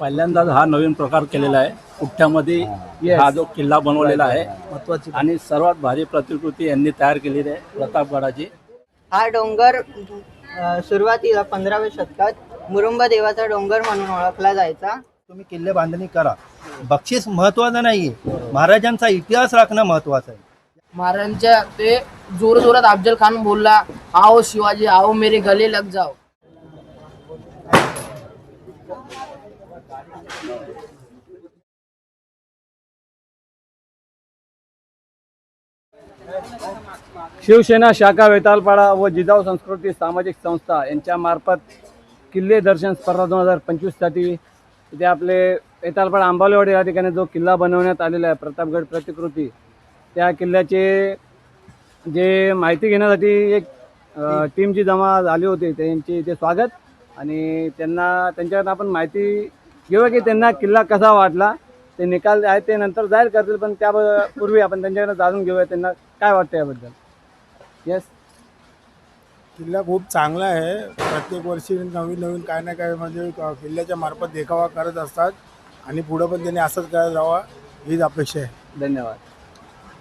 पहिल्यांदाच हा नवीन प्रकार केलेला आहे. पुठ्ठ्यामध्ये हा जो किल्ला बनवलेला आहे महत्वाची आणि सर्वात भारी प्रतिकृती यांनी तयार केलेली आहे प्रतापगडाची. हा डोंगर अ, सुरुवातीला पंधराव्या शतकात मुरुंबा देवाचा डोंगर म्हणून ओळखला जायचा. तुम्ही किल्ले बांधणी करा. बक्षीस महत्वाचं नाहीये. महाराजांचा इतिहास राखणं महत्वाचं आहे. महाराजांच्या ते जोर जोरात अफजल खान बोलला आओ शिवाजी आओ मेरे गले लग जाओ. शिवसेना शाखा वेतालपाडा व जिजाऊ संस्कृती सामाजिक संस्था यांच्या मार्फत किल्ले दर्शन स्पर्धा दोन हजार पंचवीससाठी इथे आपले वेतालपाडा आंबालेवाडी या ठिकाणी जो किल्ला बनवण्यात आलेला आहे प्रतापगड प्रतिकृती त्या किल्ल्याचे जे माहिती घेण्यासाठी एक टीमची जमा झाली होती त्यांचे इथे स्वागत आणि त्यांना त्यांच्याकडनं आपण माहिती घेऊया की त्यांना किल्ला कसा वाटला ते निकाल आहेत ते नंतर जाहीर करतील पण त्या पूर्वी आपण त्यांच्याकडनं जाणून घेऊया त्यांना काय वाटतं याबद्दल. येस किल्ला खूप चांगला आहे. प्रत्येक वर्षी नवीन नवीन काय ना काय म्हणजे क- किल्ल्याच्या मार्फत देखावा करत असतात. आणि पुढं पण त्यांनी असंच करत राहावा हीच अपेक्षा आहे. धन्यवाद.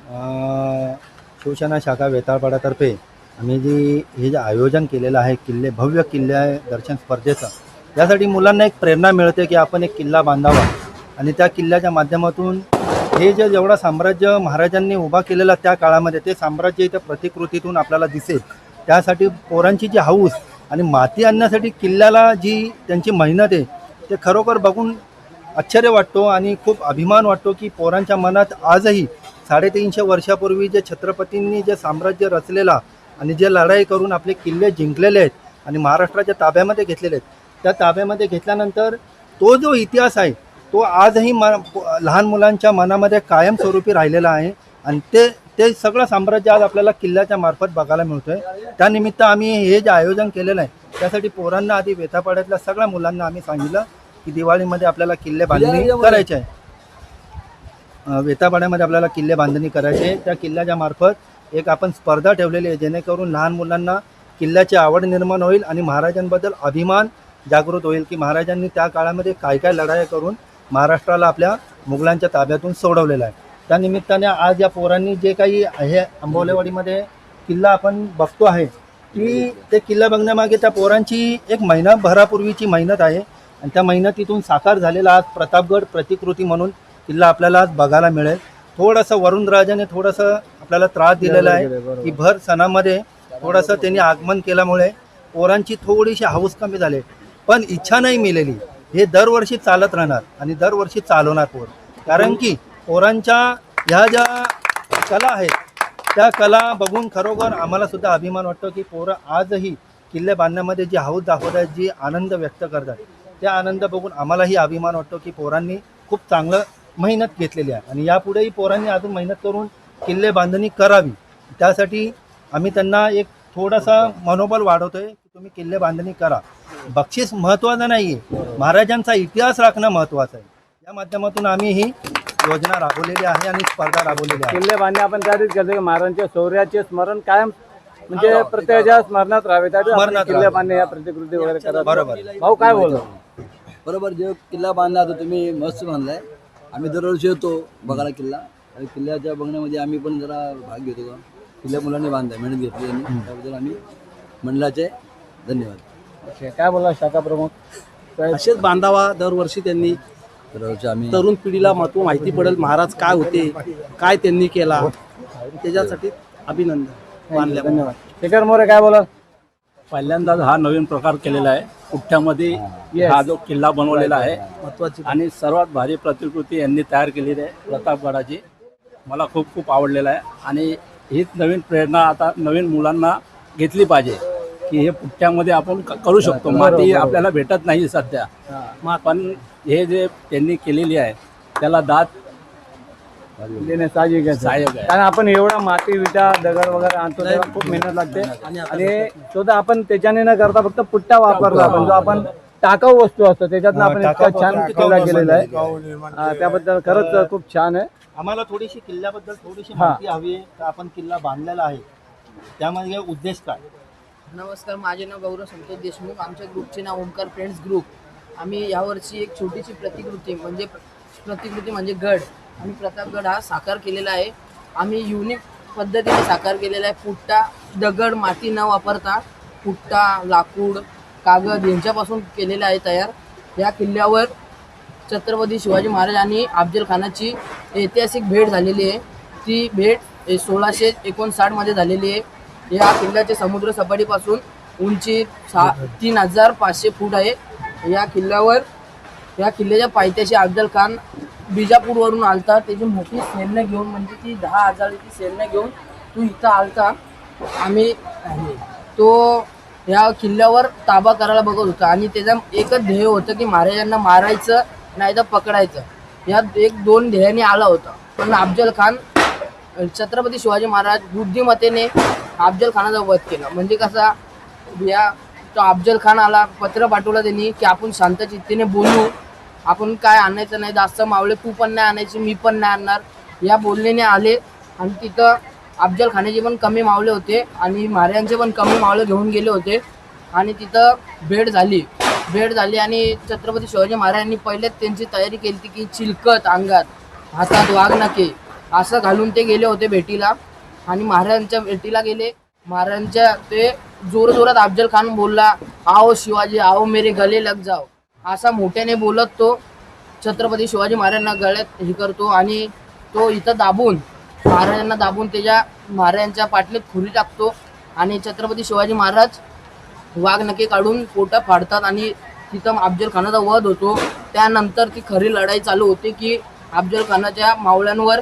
अं, शिवसेना शाखा वेताळपाड्यातर्फे आम्ही जी हे जे आयोजन केलेलं आहे किल्ले भव्य किल्ले दर्शन स्पर्धेचं यासाठी मुलांना एक प्रेरणा मिळते की आपण एक किल्ला बांधावा. आणि त्या किल्ल्याच्या माध्यमातून हे जे जेवढं साम्राज्य महाराजांनी उभा केलेला त्या काळामध्ये ते साम्राज्य इथं प्रतिकृतीतून आपल्याला दिसेल. त्यासाठी पोरांची जी हौस आणि माती आणण्यासाठी किल्ल्याला जी त्यांची मेहनत आहे ते खरोखर बघून आश्चर्य वाटतो आणि खूप अभिमान वाटतो की पोरांच्या मनात आजही साडेतीनशे वर्षापूर्वी जे छत्रपतींनी जे साम्राज्य रचलेला आणि जे लढाई करून आपले किल्ले जिंकलेले आहेत आणि महाराष्ट्राच्या ताब्यामध्ये घेतलेले आहेत त्या ताब्यामध्ये घेतल्यानंतर तो जो इतिहास आहे तो आजही म लहान मुलांच्या मनामध्ये कायमस्वरूपी राहिलेला आहे आणि ते ते सगळं साम्राज्य आज आपल्याला किल्ल्याच्या मार्फत बघायला मिळतोय. त्यानिमित्त आम्ही हे जे आयोजन केलेलं आहे त्यासाठी पोरांना आधी वेतापाड्यातल्या सगळ्या मुलांना आम्ही सांगितलं की दिवाळीमध्ये आपल्याला किल्ले बांधणी करायचे आहे. वेतापाड्यामध्ये आपल्याला किल्ले बांधणी करायचे आहे. त्या किल्ल्याच्या मार्फत एक आपण स्पर्धा ठेवलेली आहे जेणेकरून लहान मुलांना किल्ल्याची आवड निर्माण होईल आणि महाराजांबद्दल अभिमान जागृत होईल की महाराजांनी त्या काळामध्ये काय काय लढाया करून महाराष्ट्राला आपल्या मुघलांच्या ताब्यातून सोडवलेलं आहे. त्या निमित्ताने आज या पोरांनी जे काही आहे आंबवलेवाडीमध्ये किल्ला आपण बघतो आहे की ते किल्ला बघण्यामागे त्या पोरांची एक महिनाभरापूर्वीची मेहनत आहे आणि त्या मेहनतीतून साकार झालेला आज प्रतापगड प्रतिकृती म्हणून किल्ला आपल्याला आज बघायला मिळेल. थोडंसं वरुण राजाने थोडंसं आपल्याला त्रास दिलेला आहे की भर सणामध्ये थोडंसं त्यांनी आगमन केल्यामुळे पोरांची थोडीशी हौस कमी झाली. पण इच्छा नाही मिळाली. हे दरवर्षी चालत राहणार आणि दरवर्षी चालवणार पोर. कारण की पोरांच्या ह्या ज्या कला आहेत त्या कला बघून खरोखर आम्हाला सुद्धा अभिमान वाटतो की पोरं आजही किल्ले बांधण्यामध्ये जी हौस दाखवत आहेत जी आनंद व्यक्त करतात त्या आनंद बघून आम्हालाही अभिमान वाटतो की पोरांनी खूप चांगलं मेहनत घेतलेली आहे. आणि यापुढेही पोरांनी अजून मेहनत करून किल्ले बांधणी करावी. त्यासाठी आम्ही त्यांना एक थोडासा मनोबल वाढवतो आहे तुम्ही किल्ले बांधणी करा. बक्षीस महत्त्वाचं नाही आहे महाराजांचा इतिहास राखणं महत्त्वाचं आहे. या माध्यमातून आम्ही ही योजना राबवलेली आहे आणि स्पर्धा राबवलेली आहे. किल्ले बांधणे आपण त्याआधीच करतो की महाराजांच्या शौर्याचे स्मरण कायम म्हणजे प्रत्येकाच्या स्मरणात राहावे. आपण स्मरणात किल्ले राहावे. बांधणे या प्रतिकृती वगैरे करत बरोबर. भाऊ काय बोलतो? बरोबर जो किल्ला बांधला तो तुम्ही मस्त बांधलाय. आम्ही दरवर्षी येतो बघायला किल्ला. आणि किल्ल्याच्या बघण्यामध्ये आम्ही पण जरा भाग घेतो. का किल्ल्या मुलांनी बांधलाय मेहनत घेतली आणि त्याबद्दल आम्ही मंडळाचे धन्यवाद. काय बोला शाखा प्रमुख? असेच बांधावा दरवर्षी त्यांनी. दरवर्षी आम्ही तरुण पिढीला महत्त्व माहिती पडेल महाराज काय होते काय त्यांनी केला. त्याच्यासाठी अभिनंदन. बांधल्या धन्यवाद. शेखर मोरे काय बोला पहिल्यांदाच हा नवीन प्रकार केलेला आहे. पुठ्ठ्यामध्ये हा. जो किल्ला बनवलेला आहे महत्त्वाची आणि सर्वात भारी प्रतिकृती यांनी तयार केलेली आहे प्रतापगडाची मला खूप खूप आवडलेलं आहे. आणि हीच नवीन प्रेरणा आता नवीन मुलांना घेतली पाहिजे. की हे पुठ्ठ्यामध्ये आपण क- करू शकतो. माती आपल्याला भेटत नाही सध्या. मा- पण हे जे त्यांनी केलेली आहे त्याला दात देणे साहजिक आहे. सहाय्यक आहे. कारण आपण एवढा माती विटा दगड वगैरे आणतो त्याला खूप मेहनत लागते. आणि सुद्धा आपण त्याच्याने न करता फक्त पुट्टा वापरला आपण जो आपण टाकाऊ वस्तू असतो त्याच्यातनं आपण इतका छान किल्ला केलेला आहे. हा, त्याबद्दल खरंच खूप छान आहे. आम्हाला थोडीशी किल्ल्याबद्दल थोडीशी. माहिती हवी आहे तर आपण किल्ला बांधलेला आहे. त्यामध्ये उद्देश काय? नमस्कार माझे नाव गौरव संतोष देशमुख. आमच्या ग्रुपचे नाव ओमकार फ्रेंड्स ग्रुप. आम्ही यावर्षी एक छोटीशी प्रतिकृती म्हणजे प्रतिकृती म्हणजे गड. आम्ही प्रतापगड हा साकार केलेला आहे. आम्ही युनिक पद्धतीने साकार केलेला आहे. पुट्टा दगड माती न वापरता पुट्टा लाकूड कागद यांच्यापासून केलेला आहे तयार. या किल्ल्यावर छत्रपती शिवाजी महाराज आणि अफजल खानाची ऐतिहासिक भेट झालेली आहे. ती भेट सोळाशे एकोणसाठमध्ये झालेली आहे. या किल्ल्याच्या समुद्र सपाटीपासून उंची सा तीन हजार पाचशे फूट आहे. या किल्ल्यावर या किल्ल्याच्या पायथ्याशी अफजल खान बिजापूरवरून आलता. त्याची मोठी सैन्य घेऊन म्हणजे ती दहा हजाराची सैन्य घेऊन तू इथं आलता. आम्ही तो या किल्ल्यावर ताबा करायला बघत होता. आणि त्याचा एकच ध्येय होतं की महाराजांना मारायचं नाही तर पकडायचं. या एक दोन ध्येयाने आला होता. पण अफजल खान छत्रपती शिवाजी महाराज बुद्धिमत्तेने अफजल खानाचा वध केला. म्हणजे कसा या तो अफजल खान आला पत्र पाठवलं त्यांनी की आपण शांत चित्तीने बोलू. आपण काय आणायचं नाही जास्त मावळे तू पण नाही आणायची मी पण नाही आणणार. या बोलण्याने आले आणि तिथं अफजल खानाचे पण कमी मावळे होते आणि महाराजांचे पण कमी मावळे घेऊन गेले होते. आणि तिथं भेट झाली. भेट झाली आणि छत्रपती शिवाजी महाराजांनी पहिलेच त्यांची तयारी केली होती की चिलकत अंगात हातात वाघ नके असं घालून ते गेले होते भेटीला. आणि महाराजांच्या भेटीला गेले. महाराजांच्या ते जोर जोरात अफजल खान बोलला आओ शिवाजी आओ मेरे गले लग जाओ. असा मोठ्याने बोलत तो छत्रपती शिवाजी महाराजांना गळ्यात हे करतो आणि तो इथं दाबून महाराजांना दाबून त्याच्या महाराजांच्या पाटलीत खुरी टाकतो आणि छत्रपती शिवाजी महाराज वाघ नके काढून पोटं फाडतात आणि तिथं अफजल खानाचा वध होतो. त्यानंतर ती खरी लढाई चालू होते की अफजल खानाच्या मावळ्यांवर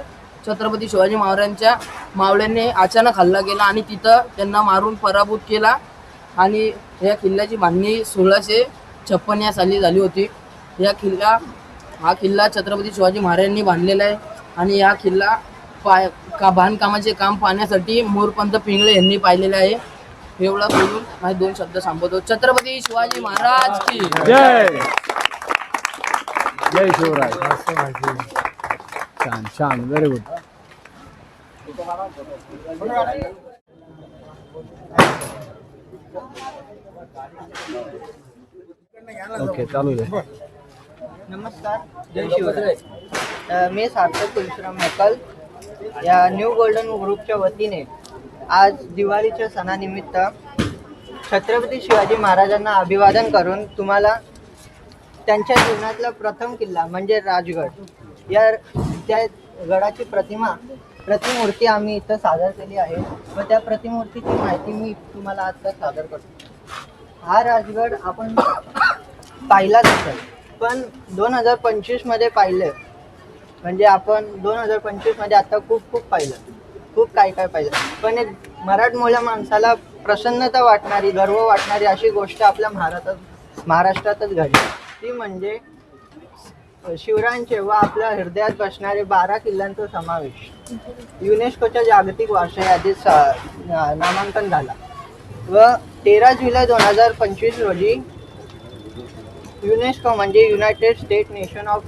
छत्रपती शिवाजी महाराजांच्या मावळ्यांनी अचानक हल्ला केला आणि तिथं त्यांना मारून पराभूत केला. आणि या किल्ल्याची बांधणी सोळाशे छप्पन या साली झाली होती. या किल्ला हा किल्ला छत्रपती शिवाजी महाराजांनी बांधलेला आहे. आणि हा किल्ला पाय का बांधकामाचे काम पाहण्यासाठी मोरपंत पिंगळे यांनी पाहिलेलं आहे. एवढा बोलून माझे दोन शब्द सांगतो. छत्रपती शिवाजी महाराज की जय! जय शिवराय. छान छान व्हेरी गुड ओके चालू आहे. नमस्कार जय शिवराय मी सार्थक तुलशीराम मेकल या न्यू गोल्डन ग्रुपच्या वतीने आज दिवाळीच्या सणानिमित्त छत्रपती शिवाजी महाराजांना अभिवादन करून तुम्हाला त्यांच्या जीवनातला प्रथम किल्ला म्हणजे राजगड या त्या गडाची प्रतिमा प्रतिमूर्ती आम्ही इथं सादर केली आहे व त्या प्रतिमूर्तीची माहिती मी तुम्हाला आता सादर करतो. हा राजगड आपण पाहिलाच असेल पण दोन हजार पंचवीसमध्ये पाहिलं. म्हणजे आपण दोन हजार पंचवीसमध्ये आता खूप खूप पाहिलं. खूप काय काय पाहिलं. पण एक मराठमोळ्या माणसाला प्रसन्नता वाटणारी गर्व वाटणारी अशी गोष्ट आपल्या महाराष्ट्रात महाराष्ट्रातच घडली. ती म्हणजे शिवरायांचे व आपल्या हृदयात बसणारे बारा किल्ल्यांचा समावेश युनेस्कोच्या जागतिक वारसा यादीत सा- नामांकन झाला. व तेरा जुलै दोन हजार पंचवीस रोजी युनेस्को म्हणजे United state nation of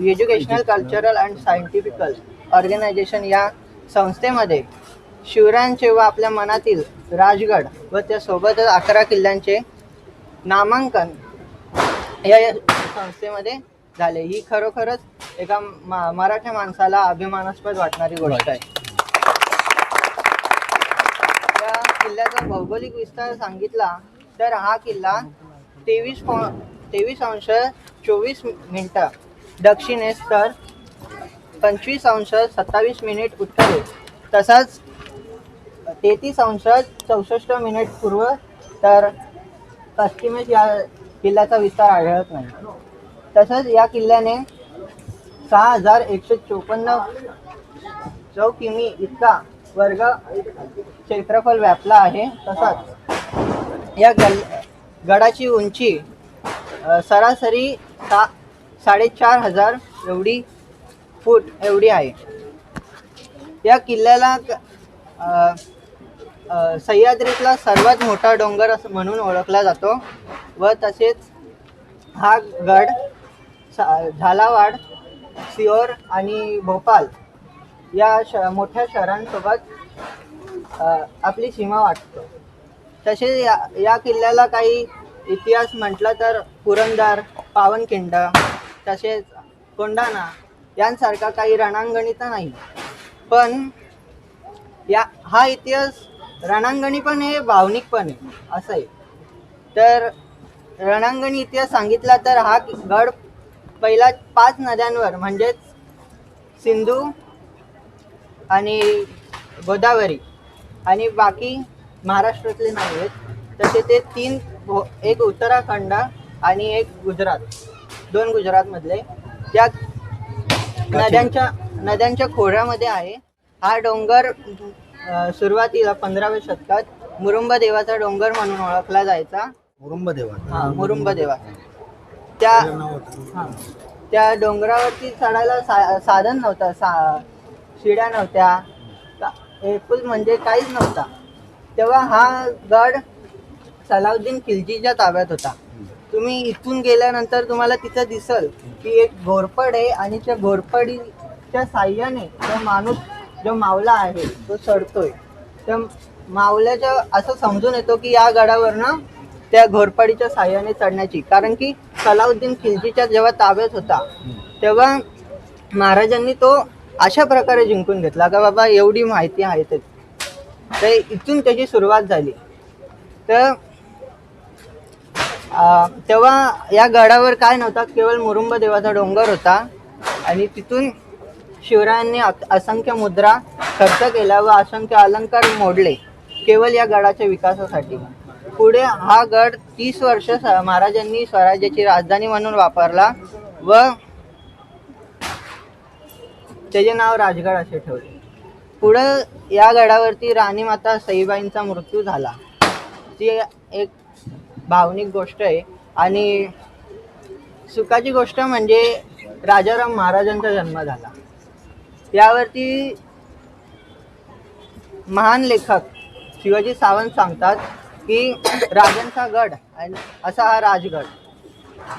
educational cultural and scientific organisation या संस्थेमध्ये शिवरायांचे व आपल्या मनातील राजगड व त्यासोबतच अकरा किल्ल्यांचे नामांकन या या संस्थेमध्ये झाले. ही खरोखरच एका मा- मराठा माणसाला अभिमानास्पद वाटणारी गोष्ट आहे. त्या किल्ल्याचा भौगोलिक विस्तार सांगितला तर हा किल्ला तेवीस तेवीस अंश चोवीस मिनिटं दक्षिणेस तर पंचवीस अंश सत्तावीस मिनिट उत्तरेस तसाच तेहतीस अंश चौसष्ट मिनिट पूर्व तर पश्चिमेस या किल्ल्याचा विस्तार आढळत नाही. तसंच या किल्ल्याने सहा हजार एकशे चोपन्न चौ किमी इतका वर्ग क्षेत्रफळ व्यापला आहे. तसाच या गल गडाची उंची सरासरी सा साडेचार हजार एवढी फूट एवढी आहे. या किल्ल्याला सह्याद्रीतला सर्वात मोठा डोंगर असं म्हणून ओळखला जातो व तसेच हा गड सा- झालावाड सिओर आणि भोपाल या श मोठ्या शहरांसोबत आपली सीमा वाटतो. तसेच या या किल्ल्याला काही इतिहास म्हटलं तर पुरंदर पावनखिंड तसेच कोंडाणा यांसारखा काही रणांगणी तर नाही. पण या हा इतिहास रणांगणी पण आहे भावनिक पण आहे असं आहे. तर रणांगणी इतिहास सांगितला तर हा गड पहिला पाच नद्यांवर म्हणजेच सिंधू आणि गोदावरी आणि बाकी महाराष्ट्रातले नाही आहेत. तसे ते तीन एक उत्तराखंड आणि एक गुजरात दोन गुजरातमधले. त्या नद्यांच्या नद्यांच्या खोऱ्यामध्ये आहे. हा डोंगर सुरुवातीला पंधराव्या शतकात मुरुंब देवाचा डोंगर म्हणून ओळखला जायचा. मुरुंब देवा हा मुरुंब देवा त्या हा. त्या डोंगरावरती चढायला सा साधन नव्हतं सा शिड्या नव्हत्या. का- एकूण म्हणजे काहीच नव्हता. तेव्हा हा गड सलाउद्दीन खिलजीच्या ताब्यात होता. तुम्ही इथून गेल्यानंतर तुम्हाला तिथं दिसल की एक घोरपड आहे आणि त्या घोरपडीच्या साह्याने तो माणूस जो मावला आहे तो चढतोय. त्या मावल्याच्या असं समजून येतो की या गडावरनं त्या घोरपडीच्या साह्याने चढण्याची. कारण की सलाउद्दीन खिलजीच्या जेव्हा ताब्यात होता तेव्हा महाराजांनी तो अशा प्रकारे जिंकून घेतला का बाबा एवढी माहिती आहे ते. तर इथून त्याची सुरुवात झाली. तर तेव्हा या गडावर काय नव्हता केवळ मुरुंब देवाचा डोंगर होता आणि तिथून शिवरायांनी असंख्य मुद्रा खर्च केला व असंख्य अलंकार मोडले केवळ या गडाच्या विकासासाठी. पुढे हा गड तीस वर्ष स- महाराजांनी स्वराज्याची राजधानी म्हणून वापरला व त्याचे नाव राजगड असे ठेवले. पुढं या गडावरती राणी माता सईबाईंचा मृत्यू झाला. ती एक भावनिक गोष्ट आहे आणि सुखाची गोष्ट म्हणजे राजाराम महाराजांचा जन्म झाला. यावरती महान लेखक शिवाजी सावंत सांगतात की राजांचा गड आणि असा हा राजगड.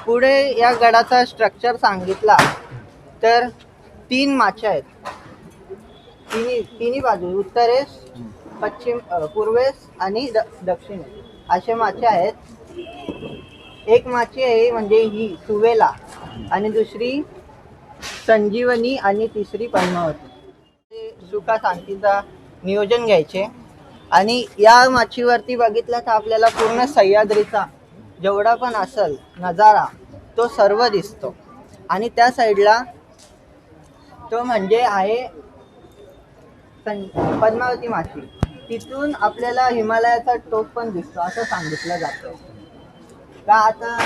पुढे या गडाचा स्ट्रक्चर सांगितला तर तीन माच्या आहेत. तिन्ही तिन्ही बाजू उत्तरेस पश्चिम पूर्वेस आणि द दक्षिणेस असे माचे आहेत. एक माची आहे म्हणजे ही सुवेला. आणि दुसरी संजीवनी आणि तिसरी पद्मावती. ते सुखा शांतीचा नियोजन घ्यायचे. आणि या माचीवरती बघितलं तर आपल्याला पूर्ण सह्याद्रीचा जेवढा पण असेल नजारा तो सर्व दिसतो. आणि त्या साईडला तो म्हणजे आहे पद्मावती माची. तिथून आपल्याला हिमालयाचा टोक पण दिसतो असं सांगितलं जातं. का आता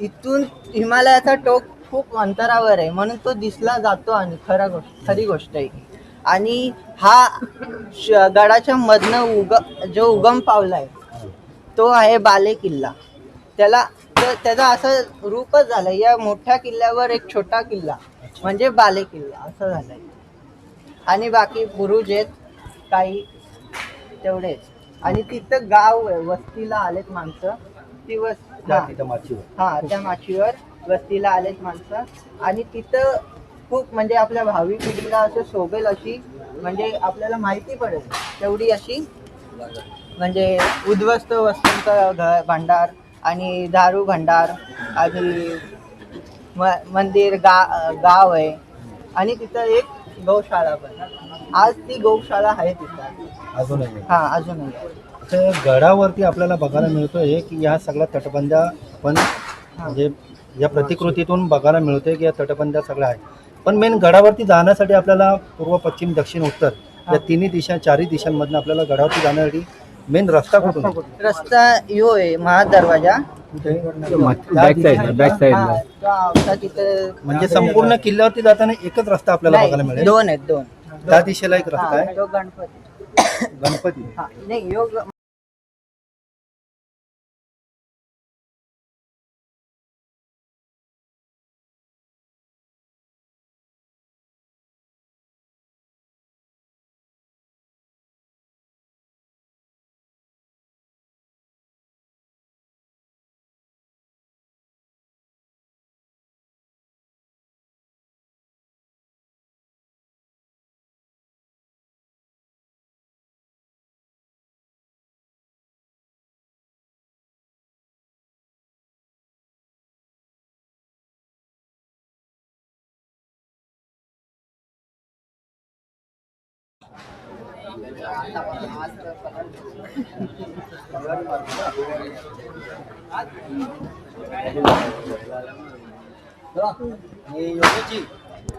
इथून हिमालयाचा टोक खूप अंतरावर आहे म्हणून तो दिसला जातो आणि खरा गोष्ट खरी गोष्ट आहे ही. आणि हा गडाच्या मधनं उग जो उगम पावलाय तो आहे बाले किल्ला. त्याला त्याचा असं रूपच झालं या मोठ्या किल्ल्यावर एक छोटा किल्ला म्हणजे बाले किल्ला असं झालंय. आणि बाकी बुरुज आहेत काही तेवढेच. आणि तिथं गाव आहे वस्तीला आलेत माणसं. ती वस हा. तिथं माचीवर. हा त्या माचीवर वस्तीला आलेत माणसं. आणि तिथं खूप म्हणजे आपल्या भावी पिढीला असं शोभेल अशी म्हणजे आपल्याला माहिती पडेल. तेवढी अशी म्हणजे उद्ध्वस्त वस्तूंचा घ भांडार आणि दारू भांडार आणि म मंदिर गा गाव आहे. आणि तिथं एक गौशाळा पण. आज ती गौशाळा आहे तिथं. अजूनही हा अजूनही गडावरती आपल्याला बघायला मिळतोय की या सगळ्या तटबंद्या आपण म्हणजे या प्रतिकृतीतून बघायला मिळतोय की या तटबंद्या सगळ्या आहेत. पण मेन गडावरती जाण्यासाठी आपल्याला पूर्व पश्चिम दक्षिण उत्तर या तिन्ही दिशा चारही दिशांमधनं आपल्याला गडावरती जाण्यासाठी मेन रस्ता कुठून? रस्ता यो आहे महादरवाजा. म्हणजे संपूर्ण किल्ल्यावरती जाताना एकच रस्ता आपल्याला बघायला मिळेल. दोन आहेत दोन. त्या दिशेला एक रस्ता आहे. गणपती. गणपती. हा नाही यो आणि योगेशजी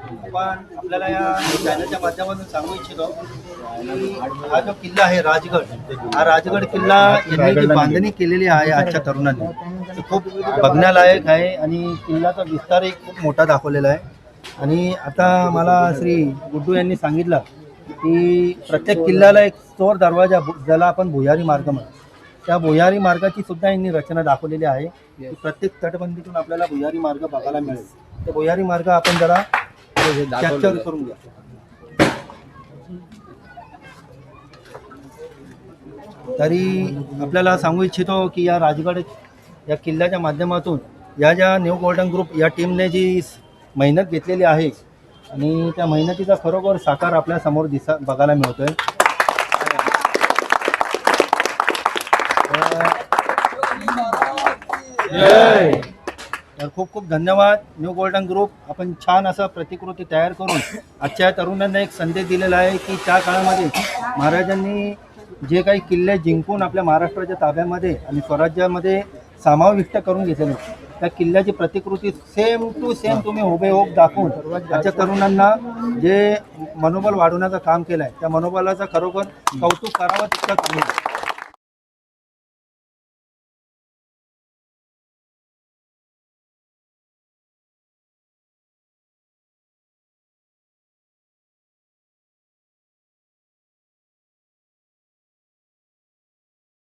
आपण आपल्याला या चॅनलच्या माध्यमातून सांगू इच्छितो की हा जो किल्ला आहे राजगड हा राजगड किल्ला यांनी जी बांधणी केलेली आहे आजच्या तरुणांनी खूप बघण्यालायक आहे आणि किल्ल्याचा विस्तारही खूप मोठा दाखवलेला आहे. आणि आता मला श्री गुड्डू यांनी सांगितलं की प्रत्येक किल्ल्याला एक चोर दरवाजा ज्याला आपण भुयारी मार्ग म्हणतो. त्या भुयारी मार्गाची सुद्धा यांनी रचना दाखवलेली आहे की प्रत्येक तटबंदीतून आपल्याला भुयारी मार्ग बघायला मिळेल. ते भुयारी मार्ग आपण जरा कॅप्चर करून घ्या. तरी आपल्याला सांगू इच्छितो की या राजगड या किल्ल्याच्या माध्यमातून या ज्या न्यू गोल्डन ग्रुप या टीमने जी मेहनत घेतलेली आहे आणि त्या मेहनतीचा खरोखर साकार आपल्यासमोर दिसा बघायला मिळतोय. तर खूप खूप धन्यवाद. न्यू गोल्डन ग्रुप आपण छान असं प्रतिकृती तयार करून आजच्या तरुणांना एक संदेश दिलेला आहे की त्या काळामध्ये महाराजांनी जे काही किल्ले जिंकून आपल्या महाराष्ट्राच्या ताब्यामध्ये आणि स्वराज्यामध्ये समाविष्ट करून घेतलेले त्या किल्ल्याची प्रतिकृती सेम टू सेम तुम्ही हुबेहूब दाखवून आजच्या तरुणांना जे मनोबल वाढवण्याचं काम केलं आहे त्या मनोबलाचं खरोखर कौतुक करावं तितकं कमी